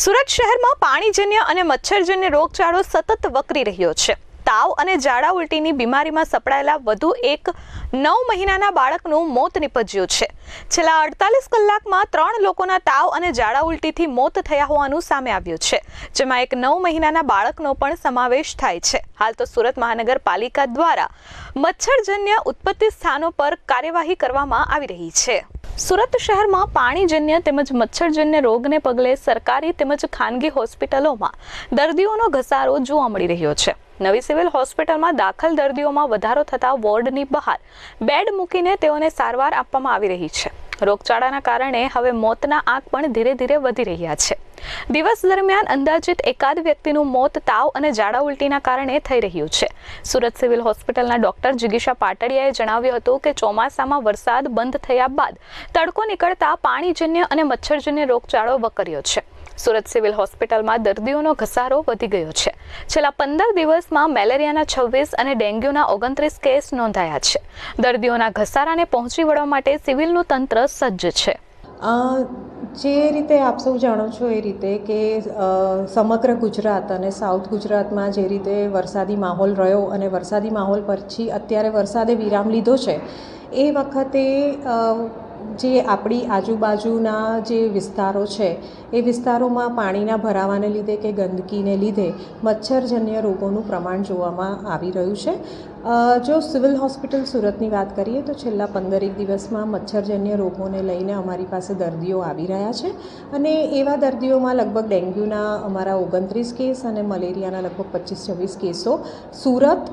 સુરત શહેરમાં પાણીજન્ય અને મચ્છરજન્ય રોગચાળો સતત વકરી રહ્યો છે. તાવ અને ઝાડા ઉલટીની બીમારીમાં સપડાયેલા વધુ એક નવ મહિનાના બાળકનું મોત નિપજ્યું છે. છેલ્લા અડતાલીસ કલાકમાં ત્રણ લોકોના તાવ અને ઝાડા ઉલટીથી મોત થયા હોવાનું સામે આવ્યું છે. જેમાં એક નવ મહિનાના બાળકનો પણ સમાવેશ થાય છે. હાલ તો સુરત મહાનગરપાલિકા દ્વારા મચ્છરજન્ય ઉત્પત્તિ સ્થાનો પર કાર્યવાહી કરવામાં આવી રહી છે. સુરત શહેરમાં પાણીજન્ય તેમજ મચ્છરજન્ય રોગને પગલે સરકારી તેમજ ખાનગી હોસ્પિટલોમાં દર્દીઓનો ઘસારો જોવા મળી રહ્યો છે. નવી સિવિલ હોસ્પિટલમાં દાખલ દર્દીઓમાં વધારો થતા વોર્ડની બહાર બેડ મૂકીને તેઓને સારવાર આપવામાં આવી રહી છે. રોગચાળાના કારણે હવે મોતના આંક પણ ધીરે ધીરે વધી રહ્યા છે. દિવસ દરમિયાન અંદાજિત એકાદ વ્યક્તિનું મોત તાવ અને ઝાડા ઉલટીના કારણે થઈ રહ્યું છે. સુરત સિવિલ હોસ્પિટલના ડોક્ટર જિગીશા પાટડિયાએ જણાવ્યું હતું કે ચોમાસામાં વરસાદ બંધ થયા બાદ તડકો નીકળતા પાણીજન્ય અને મચ્છરજન્ય રોગચાળો વકર્યો છે. સુરત સિવિલ હોસ્પિટલમાં દર્દીઓનો ઘસારો વધી ગયો છે. છેલ્લા પંદર દિવસમાં મેલેરિયાના છવ્વીસ અને ડેન્ગ્યુના ઓગણત્રીસ કેસ નોંધાયા છે. દર્દીઓના ઘસારાને પહોંચી વળવા માટે સિવિલનું તંત્ર સજ્જ છે. જે રીતે આપ સૌ જાણો છો એ રીતે કે સમગ્ર ગુજરાત અને સાઉથ ગુજરાતમાં જે રીતે વરસાદી માહોલ રહ્યો અને વરસાદી માહોલ પછી અત્યારે વરસાદે વિરામ લીધો છે, એ વખતે જે આપણી આજુબાજુના જે વિસ્તારો છે, એ વિસ્તારોમાં પાણીના ભરાવાને લીધે કે ગંદકીને લીધે મચ્છરજન્ય રોગોનું પ્રમાણ જોવામાં આવી રહ્યું છે. જો સિવિલ હોસ્પિટલ સુરતની વાત કરીએ તો છેલ્લા પંદરેક દિવસમાં મચ્છરજન્ય રોગોને લઈને અમારી પાસે દર્દીઓ આવી રહ્યા છે અને એવા દર્દીઓમાં લગભગ ડેન્ગ્યુના અમારા ઓગણત્રીસ કેસ અને મલેરિયાના લગભગ પચીસ છવ્વીસ કેસો સુરત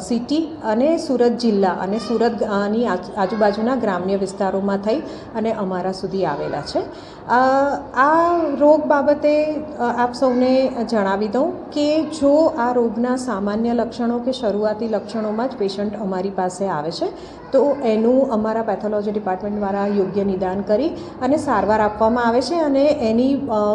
સિટી અને સુરત જિલ્લા અને સુરત અ, ની આજ- આજુબાજુના ગ્રામ્ય વિસ્તારોમાં થઈ અને અમારા સુધી આવેલા છે. આ રોગ બાબતે આપ સૌને જણાવી દઉં કે જો આ રોગના સામાન્ય લક્ષણો કે શરૂઆતી લક્ષણોમાં જ પેશન્ટ અમારી પાસે આવે છે. તો એનું અમારા પેથોલોજી ડિપાર્ટમેન્ટ દ્વારા યોગ્ય નિદાન કરી અને સારવાર આપવામાં આવે છે અને એની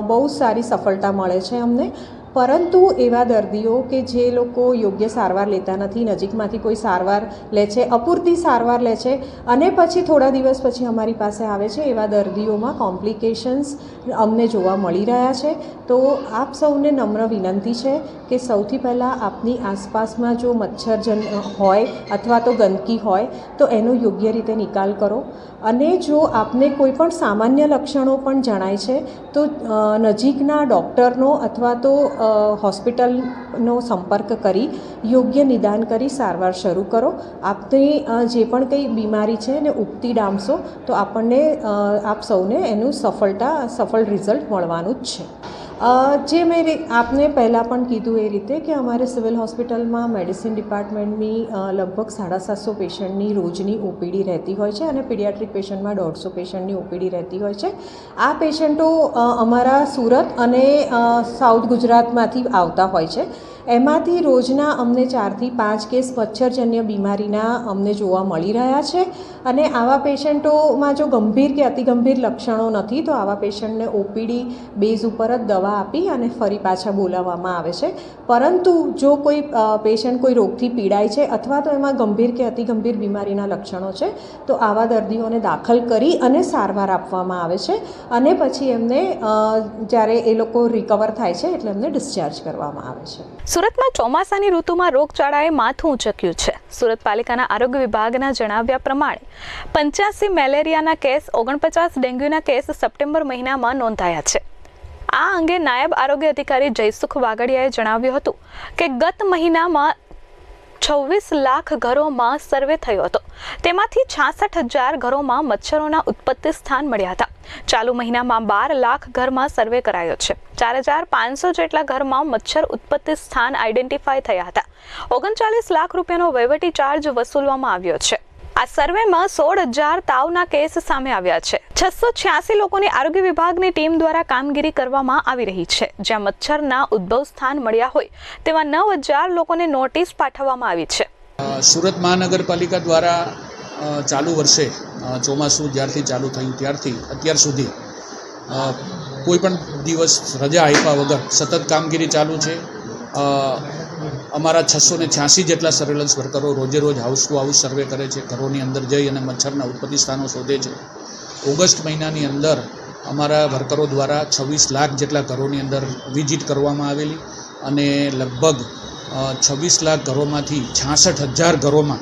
બહુ સારી સફળતા મળે છે અમને. પરંતુ એવા દર્દીઓ કે જે લોકો યોગ્ય સારવાર લેતા નથી, નજીકમાંથી કોઈ સારવાર લે છે, અપૂરતી સારવાર લે છે અને પછી થોડા દિવસ પછી અમારી પાસે આવે છે એવા દર્દીઓમાં કોમ્પ્લિકેશન્સ અમને જોવા મળી રહ્યા છે. તો આપ સૌને નમ્ર વિનંતી છે કે સૌથી પહેલાં આપની આસપાસમાં જો મચ્છરજન હોય અથવા તો ગંદકી હોય, તો એનો યોગ્ય રીતે નિકાલ કરો. અને જો આપને કોઈ પણ સામાન્ય લક્ષણો પણ જણાય છે, તો નજીકના ડૉક્ટરનો અથવા તો હોસ્પિટલનો સંપર્ક કરી યોગ્ય નિદાન કરી સારવાર શરૂ કરો. આપની જે પણ કંઈ બીમારી છે એને ઉગતી ડામશો તો આપણને આપ સૌને એનું સફળતા, સફળ રિઝલ્ટ મળવાનું જ છે. જે મેં આપને પહેલાં પણ કીધું એ રીતે કે અમારે સિવિલ હોસ્પિટલમાં મેડિસિન ડિપાર્ટમેન્ટની લગભગ સાડા સાતસો પેશન્ટની રોજની ઓપીડી રહેતી હોય છે અને પીડિયાટ્રિક પેશન્ટમાં દોઢસો પેશન્ટની ઓપીડી રહેતી હોય છે. આ પેશન્ટો અમારા સુરત અને સાઉથ ગુજરાતમાંથી આવતા હોય છે. એમાંથી રોજના અમને ચારથી પાંચ કેસ મચ્છરજન્ય બીમારીના અમને જોવા મળી રહ્યા છે અને આવા પેશન્ટોમાં જો ગંભીર કે અતિ ગંભીર લક્ષણો નથી, તો આવા પેશન્ટને ઓપીડી, બેઝ ઉપર જ દવા આપી અને ફરી પાછા બોલાવવામાં આવે છે. પરંતુ જો કોઈ પેશન્ટ કોઈ રોગથી પીડાય છે અથવા તો એમાં ગંભીર કે અતિ ગંભીર બીમારીના લક્ષણો છે, તો આવા દર્દીઓને દાખલ કરી અને સારવાર આપવામાં આવે છે અને પછી એમને જ્યારે એ લોકો રિકવર થાય છે એટલે એમને ડિસ્ચાર્જ કરવામાં આવે છે. સુરતમાં ચોમાસાની ઋતુમાં રોગચાળાએ માથું ઊંચક્યું છે. સુરત પાલિકાના આરોગ્ય વિભાગના જણાવ્યા પ્રમાણે પંચ્યાસી મેલેરિયાના કેસ, ઓગણપચાસ ડેન્ગ્યુના કેસ સપ્ટેમ્બર મહિનામાં નોંધાયા છે. આ અંગે નાયબ આરોગ્ય અધિકારી જયસુખ વાગડિયાએ જણાવ્યું હતું કે ગત મહિનામાં છવ્વીસ લાખ ઘરોમાં સર્વે થયો હતો. તેમાંથી છાસઠ હજાર ઘરોમાં મચ્છરોના ઉત્પત્તિ સ્થાન મળ્યા હતા. ચાલુ મહિનામાં બાર લાખ ઘરમાં સર્વે કરાયો છે. ચાર હજાર પાંચસો જેટલા ઘરમાં મચ્છર ઉત્પત્તિ સ્થાન આઈડેન્ટિફાય થયા હતા. ઓગણચાલીસ લાખ રૂપિયાનો વહીવટી ચાર્જ વસૂલવામાં આવ્યો છે. આ સર્વેમાં સોળ હજાર તાવના કેસ સામે આવ્યા છે. છસો છ્યાસી લોકોની આરોગ્ય વિભાગની ટીમ દ્વારા કામગીરી કરવામાં આવી રહી છે. જ્યાં મચ્છરના ઉદ્ભવ સ્થાન મળ્યા હોય તેવા નવ હજાર લોકોને નોટિસ પાઠવવામાં આવી છે. સુરત મહાનગરપાલિકા દ્વારા ચાલુ વર્ષે ચોમાસું જ્યારથી ચાલુ થયું ત્યારથી અત્યાર સુધી કોઈ પણ દિવસ રજા આપ્યા વગર સતત કામગીરી ચાલુ છે. અમારા છસો ને છ્યાસી જેટલા સર્વેલન્સ વર્કરો રોજે રોજ હાઉસ ટુ હાઉસ સર્વે કરે છે, ઘરોની અંદર જઈ અને મચ્છરના ઉત્પત્તિ સ્થાનો શોધે છે. ઓગસ્ટ મહિનાની અંદર અમારા વર્કરો દ્વારા છવ્વીસ લાખ જેટલા ઘરોની અંદર વિઝિટ કરવામાં આવેલી અને લગભગ છવ્વીસ લાખ ઘરોમાંથી છાસઠ હજાર ઘરોમાં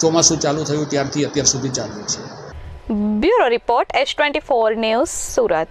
ચોમાસું ચાલુ થયું ત્યારથી અત્યાર સુધી ચાલુ છે. Bureau report, H twenty four news Surat.